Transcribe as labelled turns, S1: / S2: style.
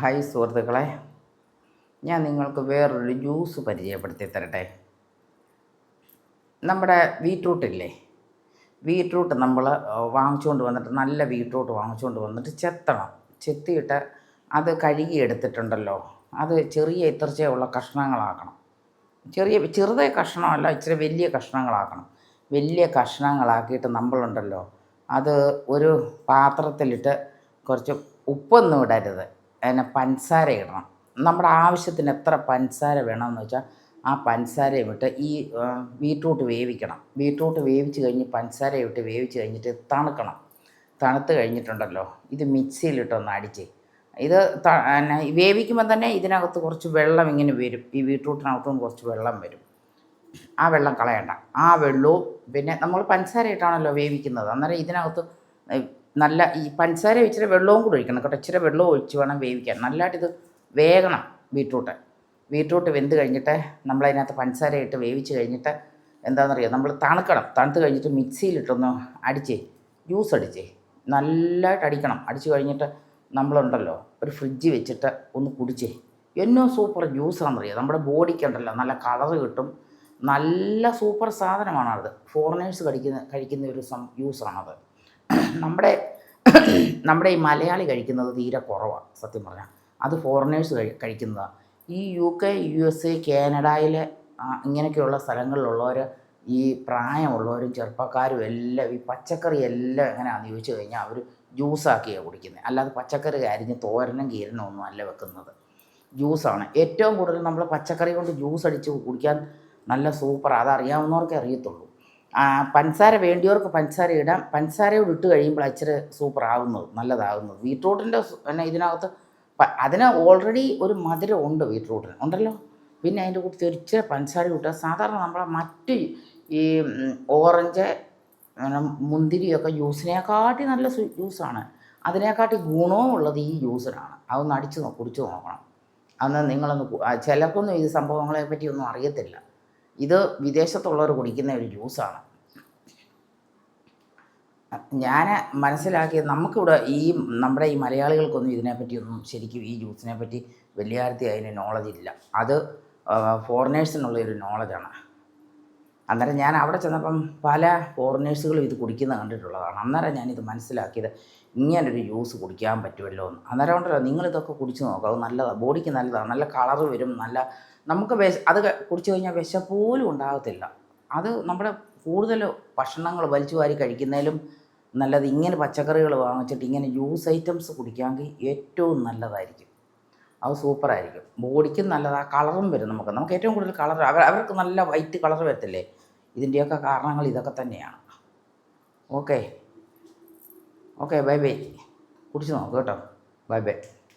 S1: Hi സുഹൃത്തുക്കളെ. ഞാൻ നിങ്ങൾക്ക് വേറൊരു ജ്യൂസ് പരിചയപ്പെടുത്തി തരട്ടെ. നമ്മുടെ ബീട്രൂട്ടില്ലേ? ബീട്രൂട്ട് നമ്മൾ വാങ്ങിച്ചുകൊണ്ട് വന്നിട്ട് നല്ല ബീട്രൂട്ട് വാങ്ങിച്ചുകൊണ്ട് വന്നിട്ട് ചെത്തണം. ചെത്തിയിട്ട് അത് കഴുകി എടുത്തിട്ടുണ്ടല്ലോ. അത് ചെറിയ ഇത്രച്ചയുള്ള കഷ്ണങ്ങളാക്കണം. ചെറിയ ചെറുതായ കഷ്ണമല്ല ഇച്ചിരി വലിയ കഷ്ണങ്ങളാക്കണം. വലിയ കഷ്ണങ്ങളാക്കിയിട്ട് നമ്മളുണ്ടല്ലോ. അത് ഒരു പാത്രത്തിലിട്ട് കുറച്ച് ഉപ്പൊന്നും ഇടരുത്. അതിനെ പഞ്ചസാര ഇടണം. നമ്മുടെ ആവശ്യത്തിന് എത്ര പഞ്ചസാര വേണമെന്ന് വെച്ചാൽ ആ പഞ്ചസാരയും ഇട്ട് ഈ ബീറ്റ്റൂട്ട് വേവിക്കണം. ബീറ്റ്റൂട്ട് വേവിച്ച് കഴിഞ്ഞ് പഞ്ചസാര ഇട്ട് വേവിച്ച് കഴിഞ്ഞിട്ട് തണുക്കണം. തണുത്ത് കഴിഞ്ഞിട്ടുണ്ടല്ലോ. ഇത് മിക്സിയിലിട്ടൊന്ന് അടിച്ച്. ഇത് പിന്നെ വേവിക്കുമ്പോൾ തന്നെ ഇതിനകത്ത് കുറച്ച് വെള്ളം ഇങ്ങനെ വരും. ഈ ബീട്രൂട്ടിനകത്തും കുറച്ച് വെള്ളം വരും. ആ വെള്ളം കളയണ്ട. ആ വെള്ളവും പിന്നെ നമ്മൾ പഞ്ചസാര ഇട്ടാണല്ലോ വേവിക്കുന്നത്. അന്നേരം ഇതിനകത്ത് നല്ല ഈ പഞ്ചസാര ഇച്ചിരി വെള്ളവും കൂടി ഒഴിക്കണം കേട്ടോ. ഇച്ചിരി വെള്ളവും ഒഴിച്ച് വേണം വേവിക്കാൻ. നല്ലതായിട്ട് ഇത് വേകണം ബീട്രൂട്ട്. ബീട്രൂട്ട് വെന്ത് കഴിഞ്ഞിട്ട് നമ്മളതിനകത്ത് പഞ്ചസാര ഇട്ട് വേവിച്ച് കഴിഞ്ഞിട്ട് എന്താണെന്നറിയാം? നമ്മൾ തണുക്കണം. തണുത്ത് കഴിഞ്ഞിട്ട് മിക്സിയിലിട്ടൊന്ന് അടിച്ചേ. ജ്യൂസ് അടിച്ചേ. നല്ലതായിട്ട് അടിക്കണം. അടിച്ച് കഴിഞ്ഞിട്ട് നമ്മളുണ്ടല്ലോ ഒരു ഫ്രിഡ്ജ് വെച്ചിട്ട് ഒന്ന് കുടിച്ചേ. എന്നോ സൂപ്പർ ജ്യൂസാണെന്നറിയാം? നമ്മുടെ ബോഡിക്കുണ്ടല്ലോ നല്ല കളറ് കിട്ടും. നല്ല സൂപ്പർ സാധനമാണത്. ഫോറിനേഴ്സ് കഴിക്കുന്ന കഴിക്കുന്ന ഒരു സം ജ്യൂസാണത്. നമ്മുടെ നമ്മുടെ ഈ മലയാളി കഴിക്കുന്നത് തീരെ കുറവാണ് സത്യം പറഞ്ഞാൽ. അത് ഫോറിനേഴ്സ് കഴി കഴിക്കുന്നതാണ് ഈ U K U S A കാനഡയിലെ ഇങ്ങനെയൊക്കെയുള്ള സ്ഥലങ്ങളിലുള്ളവർ ഈ പ്രായമുള്ളവരും ചെറുപ്പക്കാരും എല്ലാം ഈ പച്ചക്കറി എല്ലാം എങ്ങനെയാണെന്ന് ചോദിച്ചു കഴിഞ്ഞാൽ അവർ ജ്യൂസാക്കിയാണ് കുടിക്കുന്നത് അല്ലാതെ പച്ചക്കറി അരിഞ്ഞ് തോരനും കീരനും ഒന്നും അല്ല വെക്കുന്നത്. ജ്യൂസാണ്. ഏറ്റവും കൂടുതൽ നമ്മൾ പച്ചക്കറി കൊണ്ട് ജ്യൂസ് അടിച്ച് കുടിക്കാൻ നല്ല സൂപ്പർ അതറിയാവുന്നവർക്കേ അറിയത്തുള്ളൂ. പഞ്ചസാര വേണ്ടിയവർക്ക് പഞ്ചസാര ഇടാം. പഞ്ചസാരയോട് ഇട്ട് കഴിയുമ്പോൾ ഇച്ചിരി സൂപ്പർ ആകുന്നത് നല്ലതാകുന്നത് ബീട്രൂട്ടിന്റെ പിന്നെ ഇതിനകത്ത് അതിന് ഓൾറെഡി ഒരു മധുരം ഉണ്ട് ബീട്രൂട്ടിന്. ഉണ്ടല്ലോ? പിന്നെ അതിന്റെ കൂട്ടത്തിൽ ഒരു പഞ്ചസാര ഇട്ടാൽ സാധാരണ നമ്മളെ മറ്റ് ഈ ഓറഞ്ച് മുന്തിരിയൊക്കെ ജ്യൂസിനെക്കാട്ടി നല്ല ജ്യൂസാണ്. അതിനെക്കാട്ടി ഗുണവും ഉള്ളത് ഈ ജ്യൂസിനാണ്. അതൊന്ന് അടിച്ച് നോ- കുടിച്ച് നോക്കണം. അന്ന് നിങ്ങളൊന്ന് ചിലർക്കൊന്നും ഈ സംഭവങ്ങളെ പറ്റി ഒന്നും അറിയത്തില്ല. ഇത് വിദേശത്തുള്ളവർ കുടിക്കുന്ന ഒരു ജ്യൂസാണ്. ഞാൻ മനസ്സിലാക്കിയത് നമുക്കിവിടെ ഈ നമ്മുടെ ഈ മലയാളികൾക്കൊന്നും ഇതിനെപ്പറ്റിയൊന്നും ശരിക്കും ഈ ജ്യൂസിനെ പറ്റി വലിയ കാര്യത്തിൽ അതിന് നോളജ് ഇല്ല. അത് ഫോറിനേഴ്സിനുള്ള ഒരു നോളജാണ് അന്നേരം ഞാൻ അവിടെ ചെന്നപ്പം പല ഫോറിനേഴ്സുകളും ഇത് കുടിക്കുന്നത് കണ്ടിട്ടുള്ളതാണ്. അന്നേരം ഞാനിത് മനസ്സിലാക്കിയത് ഇങ്ങനൊരു ജ്യൂസ് കുടിക്കാൻ പറ്റുമല്ലോ എന്ന്. അന്നേരം ഉണ്ടല്ലോ നിങ്ങളിതൊക്കെ കുടിച്ച് നോക്കുക അത് നല്ലതാണ് ബോഡിക്ക് നല്ലതാണ് നല്ല കളർ വരും നല്ല നമുക്ക് വിശ അത് കുടിച്ചു കഴിഞ്ഞാൽ വിശപ്പോലും ഉണ്ടാകത്തില്ല. അത് നമ്മുടെ കൂടുതൽ ഭക്ഷണങ്ങൾ വലിച്ചു വാരി കഴിക്കുന്നതിലും നല്ലത് ഇങ്ങനെ പച്ചക്കറികൾ വാങ്ങിച്ചിട്ട് ഇങ്ങനെ ജ്യൂസ് ഐറ്റംസ് കുടിക്കാമെങ്കിൽ ഏറ്റവും നല്ലതായിരിക്കും. അത് സൂപ്പറായിരിക്കും. ബോഡിക്കും നല്ലത് ആ കളറും വരും നമുക്ക്. നമുക്ക് ഏറ്റവും കൂടുതൽ കളർ അവർ അവർക്ക് നല്ല വൈറ്റ് കളർ വരത്തില്ലേ? ഇതിന്റെയൊക്കെ കാരണങ്ങൾ ഇതൊക്കെ തന്നെയാണ്. ഓക്കെ. Okay bye bye. കുടിച്ച് നോക്ക് കേട്ടോ. Bye bye.